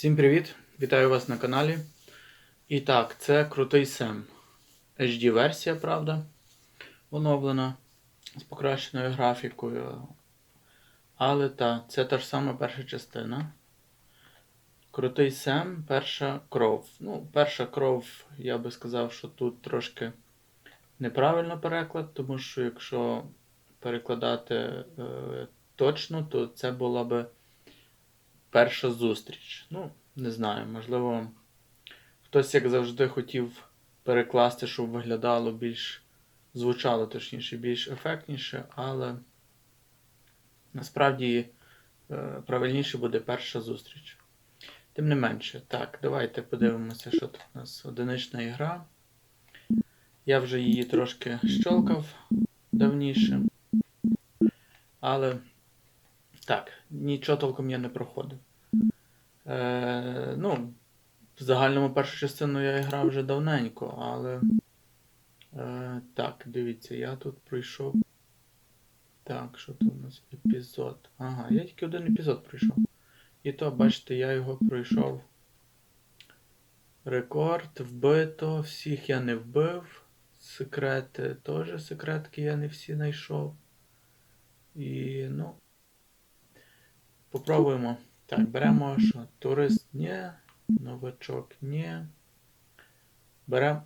Всім привіт! Вітаю вас на каналі. І так, це крутий Сем. HD версія, правда, оновлена з покращеною графікою. Але та, це та ж сама перша частина. Крутий Сем, перша кров. Ну, перша кров, я би сказав, що тут трошки неправильно переклад, тому що якщо перекладати е, точно, то це була би перша зустріч. Ну, не знаю, можливо, хтось, як завжди, хотів перекласти, щоб виглядало більш звучало, точніше, більш ефектніше, але насправді е, правильніше буде перша зустріч. Тим не менше, так, давайте подивимося, що тут у нас одинична ігра. Я вже її трошки щолкав давніше. Але так, нічого толком я не проходив. Е, ну, в загальному першу частину я грав вже давненько, але. Е, так, дивіться, я тут пройшов. Так, що тут у нас епізод? Ага, я тільки один епізод пройшов. І то, бачите, я його пройшов. Рекорд, вбито, всіх я не вбив. Секрети теж секретки я не всі знайшов. І, ну. Попробуємо. Так, беремо що? Турист ні. Новачок ні. Беремо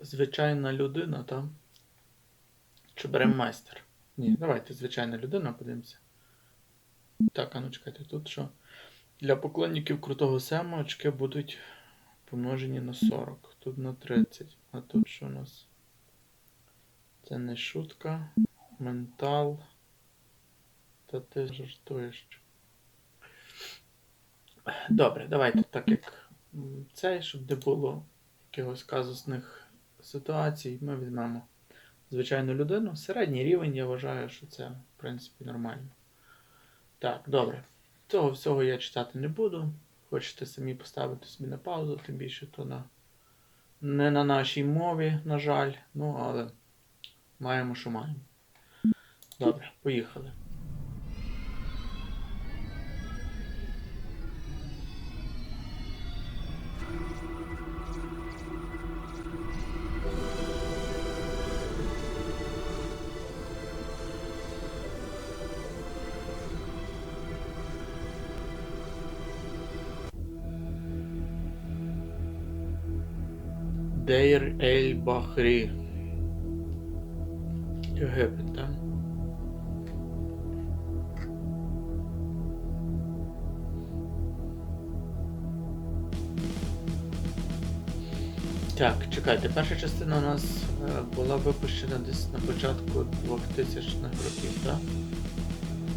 звичайна людина, там. Чи беремо майстер? Ні, давайте звичайна людина, подивимося. Так, а ну чекайте, тут що? Для поклонників крутого сема очки будуть помножені на 40. Тут на 30. А тут що у нас? Це не шутка. Ментал. Та ти жартуєш. Добре, давайте так як м, цей, щоб не було якихось казусних ситуацій, ми візьмемо звичайну людину. Середній рівень, я вважаю, що це, в принципі, нормально. Так, добре. Цього всього я читати не буду. Хочете самі поставити собі на паузу, тим більше то на... не на нашій мові, на жаль. Ну, але маємо, що маємо. Добре, поїхали. Дейр Ель Бахрі. Єгипет, так? Так, чекайте, перша частина у нас е, була випущена десь на початку 2000-х років, так?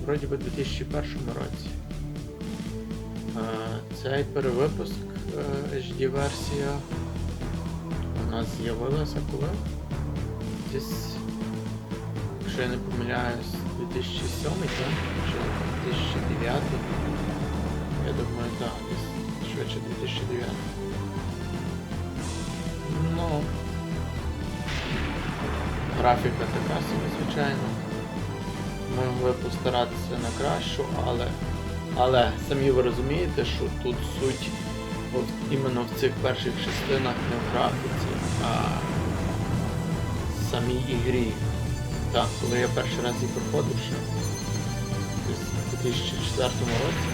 Вроді би в 2001 році. Е, Цей перевипуск е, HD-версія з'явилася коли? Десь, якщо я не помиляюсь, 2007 так? Чи 2009? Я думаю, так, десь швидше 2009. Ну, графіка така собі, звичайно. Ми могли постаратися на кращу, але, але самі ви розумієте, що тут суть от іменно в цих перших частинах не в графіці, самій ігрі. Так, коли я перший раз її проходив ще у 2004 році,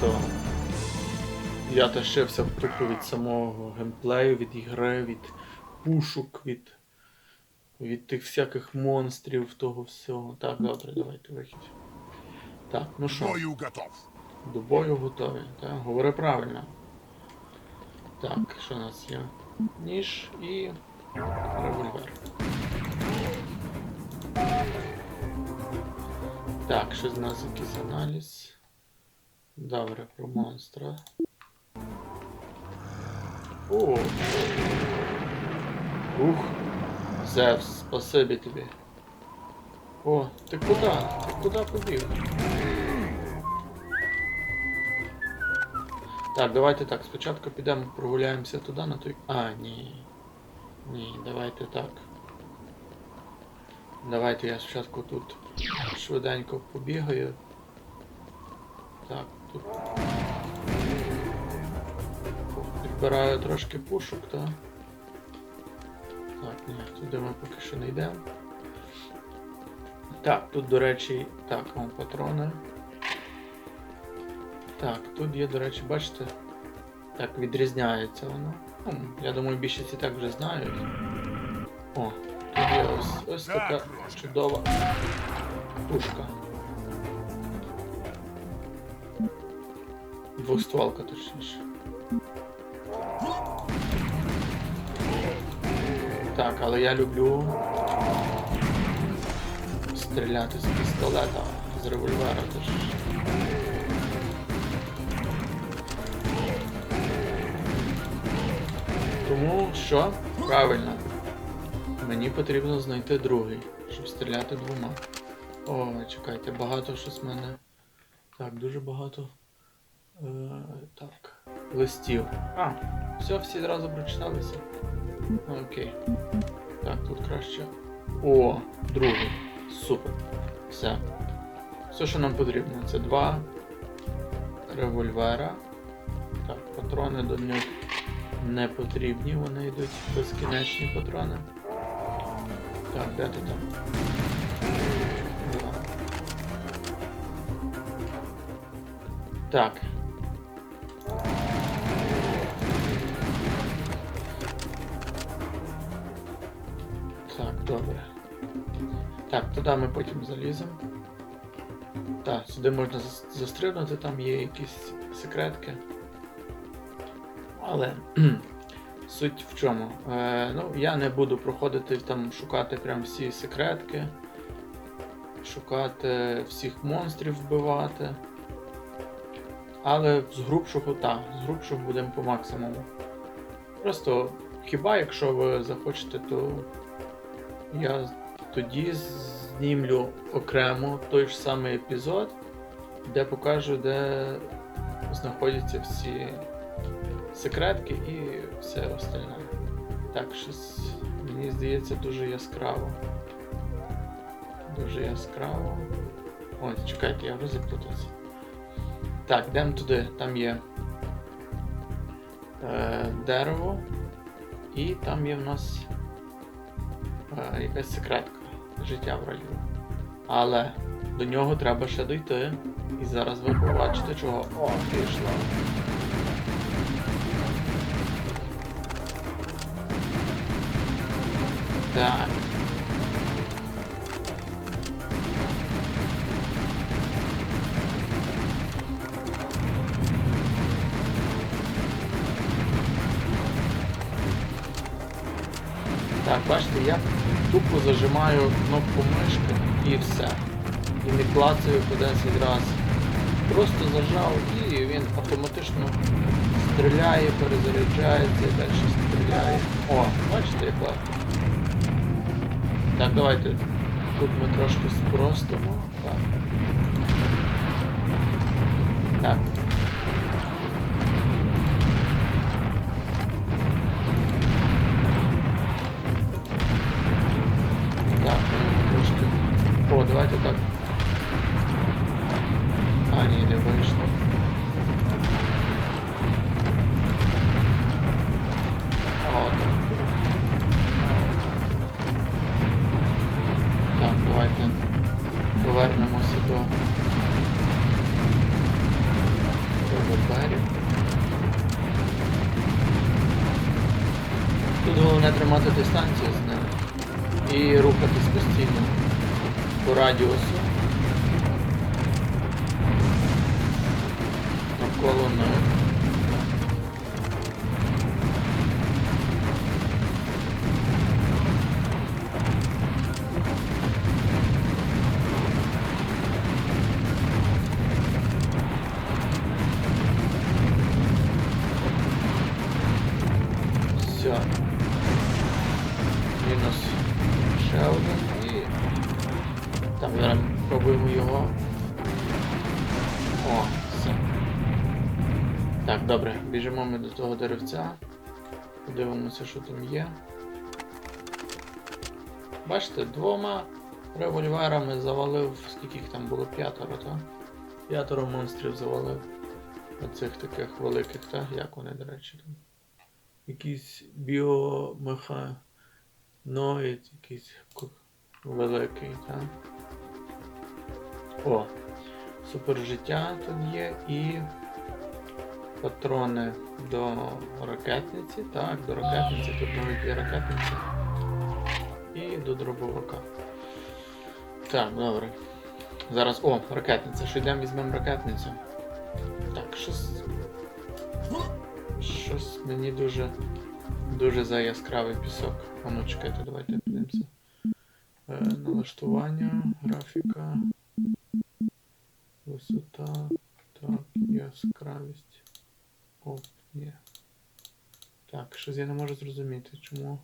то я тащився в тупо від самого геймплею, від ігри, від пушок, від, від тих всяких монстрів, того всього. Так, добре, давайте вихід. Так, ну що, Бою готов. до бою готові. Так, говори правильно. Так, що у нас є? Ніж і револьвер. Так, що з нас якийсь аналіз. Добре, про монстра. О! Ух! Зевс, спасибі тобі. О, ти куди? Ти куди побіг? Так, давайте так, спочатку підемо прогуляємося туди на той. А, ні. Ні, давайте так. Давайте я спочатку тут швиденько побігаю. Так, тут. Підбираю трошки пушок, та. Так, ні, туди ми поки що не йдемо. Так, тут, до речі, так, вам патрони. Так, тут є, до речі, бачите, так відрізняється воно. Ну, я думаю, більшість і так вже знають. О, тут є ось, ось така чудова пушка. Двохстволка, точніше. Так, але я люблю стріляти з пістолета, з револьвера теж. Тому що? Правильно. Мені потрібно знайти другий, щоб стріляти двома. О, чекайте, багато щось в мене. Так, дуже багато. Е, так. Листів. А, все, всі одразу прочиталися. Окей. Так, тут краще. О, другий. Супер. Все. Все, що нам потрібно, це два револьвера. Так, патрони до них не потрібні, вони йдуть безкінечні патрони. Так, де ти там? Так. Так, добре. Так, туди ми потім заліземо. Так, сюди можна зас- застрибнути, там є якісь секретки. Але суть в чому? Е, ну, я не буду проходити там шукати прям всі секретки, шукати всіх монстрів вбивати. Але з грубшого так, з грубшого будемо по максимуму. Просто хіба якщо ви захочете, то я тоді знімлю окремо той ж самий епізод, де покажу, де знаходяться всі секретки і все остальне. Так, щось мені здається дуже яскраво. Дуже яскраво. Ой, чекайте, я вже заплутався. Так, йдемо туди, там є е, дерево, і там є в нас е, якась секретка життя в раю. Але до нього треба ще дойти. І зараз ви побачите чого. О, пішла. Так. Так, бачите, я тупо зажимаю кнопку мишки і все. І не клацаю 10 разів. Просто зажав і він автоматично стріляє, перезаряджається і далі стріляє. О, бачите, як легко. Так, давайте. Тут ми трошки спростимо. Так. Так. Тримати дистанцію з ними і рухатись постійно по радіусу біжимо ми до того деревця. Подивимося, що там є. Бачите, двома револьверами завалив, скільки їх там було? П'ятеро, так? П'ятеро монстрів завалив. оцих таких великих, так? Як вони, до речі, там? Якийсь біомеханоїд, якийсь великий, так? О, супержиття тут є і патрони до ракетниці. Так, до ракетниці, тут навіть є ракетниці. І до дробовика. Так, добре. Зараз. О, ракетниця. Що йдемо візьмемо ракетницю. Так, щось. Щось мені дуже. Дуже за яскравий пісок. А ну чекайте, давайте подивимося. Е, налаштування, графіка. Висота. Так, яскравість. Оп, ні. Так, щось я не можу зрозуміти, чому.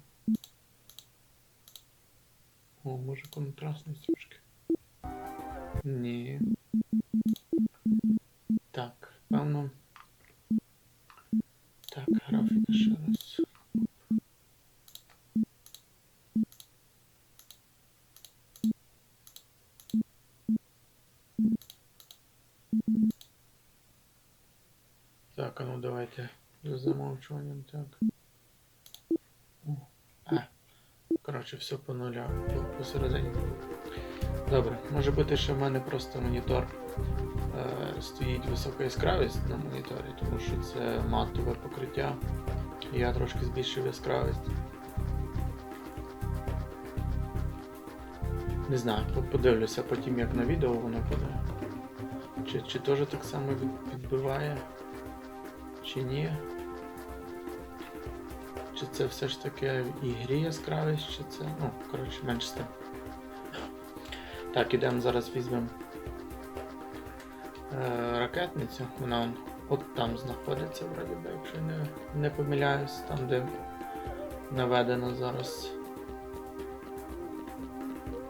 О, може контрастність трошки. Ні. Так, певно. Так, графіка ще раз. Так, а ну давайте за замовчуванням, так. О, а. Коротше, все по нулях, по- посередині. Добре, може бути, що в мене просто монітор е, стоїть висока яскравість на моніторі, тому що це матове покриття. Я трошки збільшив яскравість. Не знаю, подивлюся потім, як на відео воно буде. Чи, чи теж так само відбиває, чи ні. Чи це все ж таки в ігрі яскравість, чи це. Ну, коротше, менш з тим. Так, ідемо зараз візьмемо е, ракетницю. Вона он от там знаходиться, вроді би, якщо не, не помиляюсь, там де наведено зараз.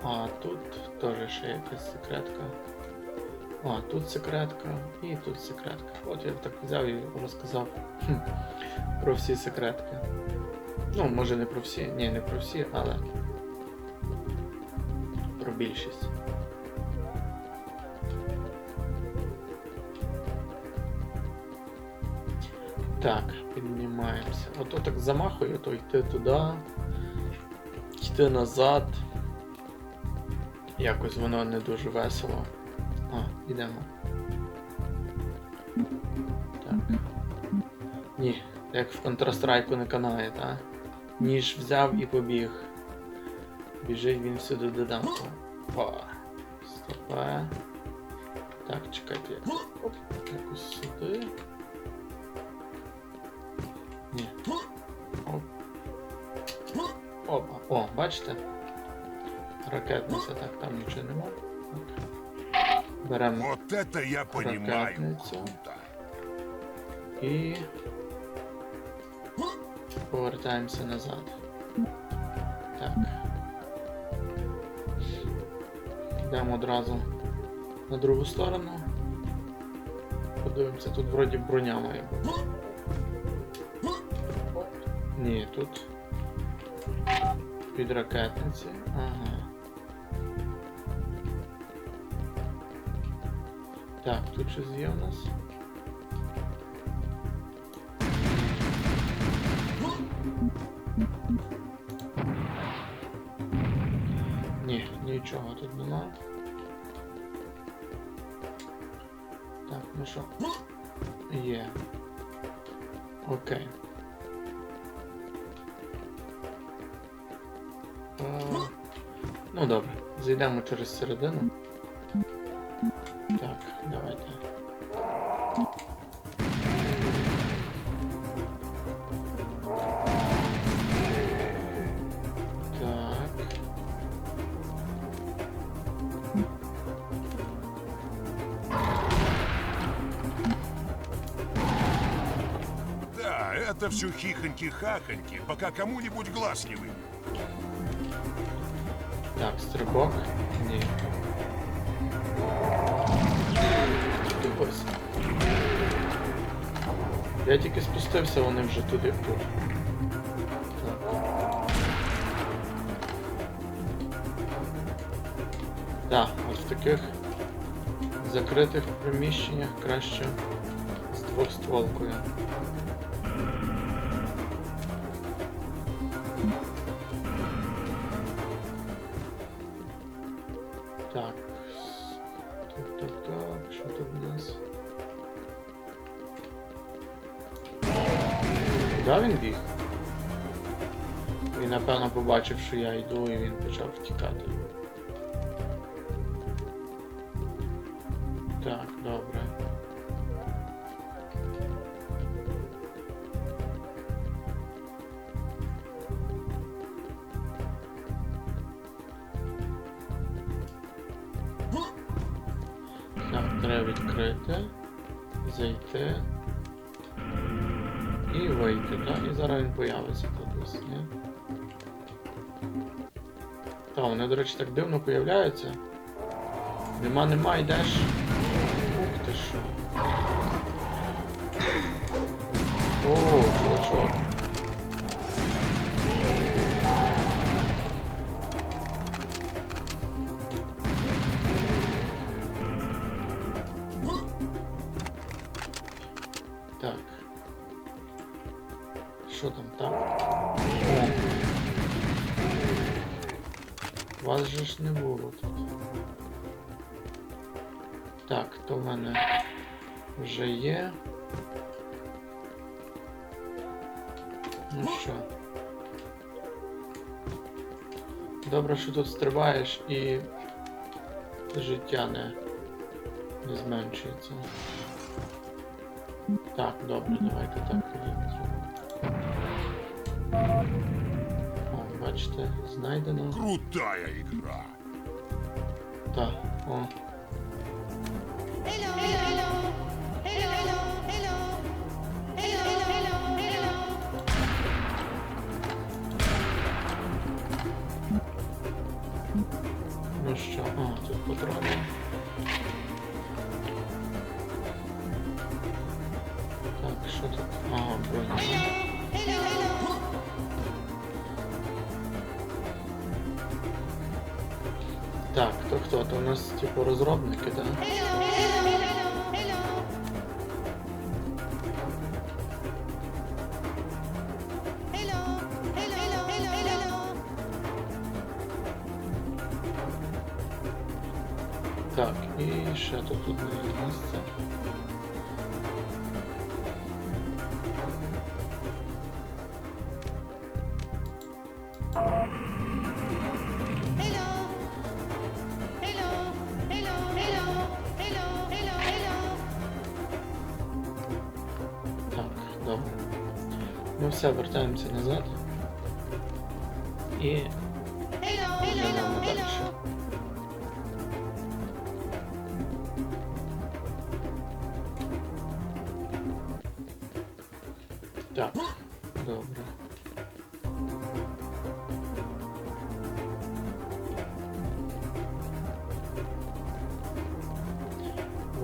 А тут теж ще якась секретка. А, тут секретка і тут секретка. От я так взяв і розказав про всі секретки. Ну, може не про всі, ні, не про всі, але про більшість. Так, піднімаємося. Ото так замахую, то йти туди, йти назад. Якось воно не дуже весело. А, йдемо. Так. Ні, як в Counter-Strike не канає, так? Ніж взяв і побіг. Біжить він сюди додам. Опа. Стопе. Так, чекайте. Оп, якось сюди. Ні. Оп. Опа. О, бачите? Ракетниця, так, там нічого нема. Беремо Вот это я понимаю. Круто. і повертаємося назад. Так. Йдемо одразу на другу сторону. Подивимося, тут вроді броня має бути. Ні, тут під ракетниці. Ага. Так, тут щось є у нас. Ні, нічого тут нема. Так, ну що? Є. Окей. Е, ну добре, зайдемо через середину. Это все хихоньки-хахоньки, пока кому-нибудь глаз не выбил. Так, стрибок. Ні. Тупився. Я тільки спустився, вони вже туди тут. Так. От в таких закритих приміщеннях краще двохстволкою. Так. Так, так, так, що тут у? Куди він біг? Він напевно побачив, що я йду, і він почав втікати. Відкрити, зайти і вийти, так? І зараз він появиться тут десь, ні? Та, вони, до речі, так дивно появляються. Нема, нема, йдеш. Ух ти що. О, чувачок. О. Вас же ж не було тут. Так, то в мене вже є. Ну що? Добре, що тут стрибаєш і життя не, не зменшується. Так, добре, давайте так тоді бачите, знайдено. Крутая игра. Так, о. Типу розробники, так? Hello. Так, і ще тут одне місце. все, вертаємося назад. І Hello, hello, йдемо hello, далі. hello. Так, добре.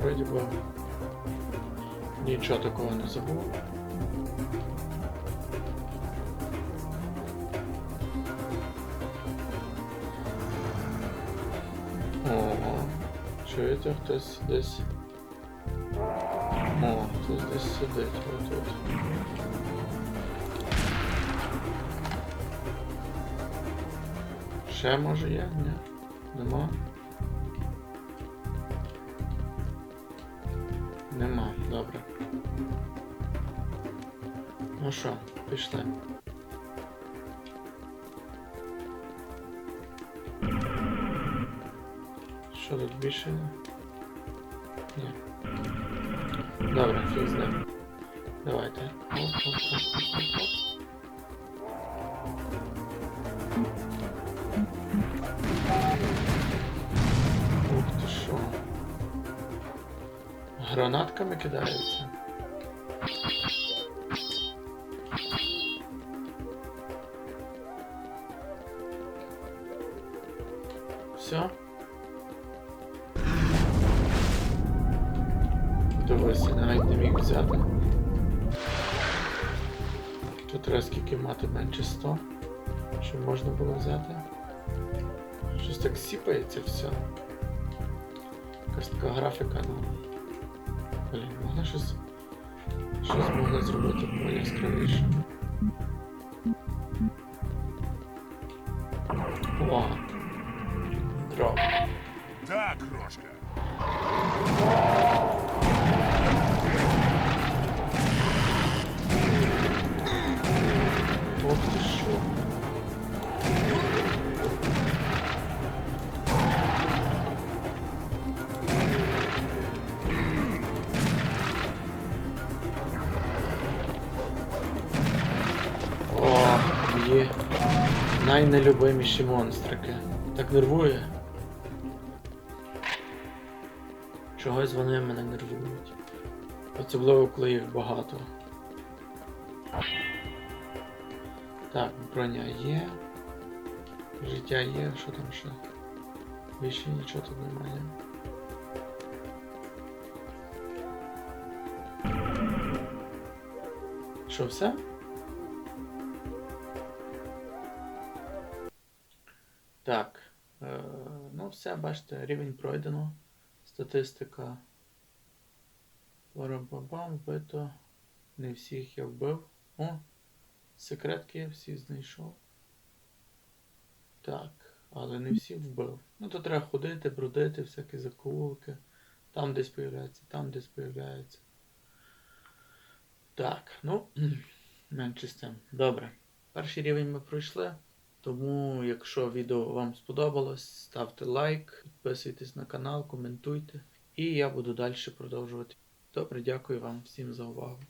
Вроді би нічого такого не забув. Чуєте, хтось десь. О, хтось десь сидить отут. Ще може є? Ні? Нема? Нема, добре. Ну що, пішли. Що тут більше? Ні. Добре, фіг з ним. Давайте. Гранатками кидаються. Дивись, навіть не міг взяти. Тут треба скільки мати менше 100, щоб можна було взяти. Щось так сіпається все. Якась така графіка, ну. Блін, можна щось Щось можна зробити яскравіше. Найнелюбиміші монстрики. Так нервує. Чогось вони мене нервують. Особливо, коли їх багато. Так, броня є. Життя є, що там ще? Більше нічого тут немає. Що, все? Так. Е, ну, все, бачите, рівень пройдено. Статистика. Парам-пам-пам, вбито. Не всіх я вбив. О, Секретки я всі знайшов. Так, але не всі вбив. Ну то треба ходити, бродити, всякі закоулки. Там десь появляється, там десь появляється. Так, ну, менше з тим. Добре. Перший рівень ми пройшли. Тому, якщо відео вам сподобалось, ставте лайк, підписуйтесь на канал, коментуйте. І я буду далі продовжувати. Добре, дякую вам всім за увагу.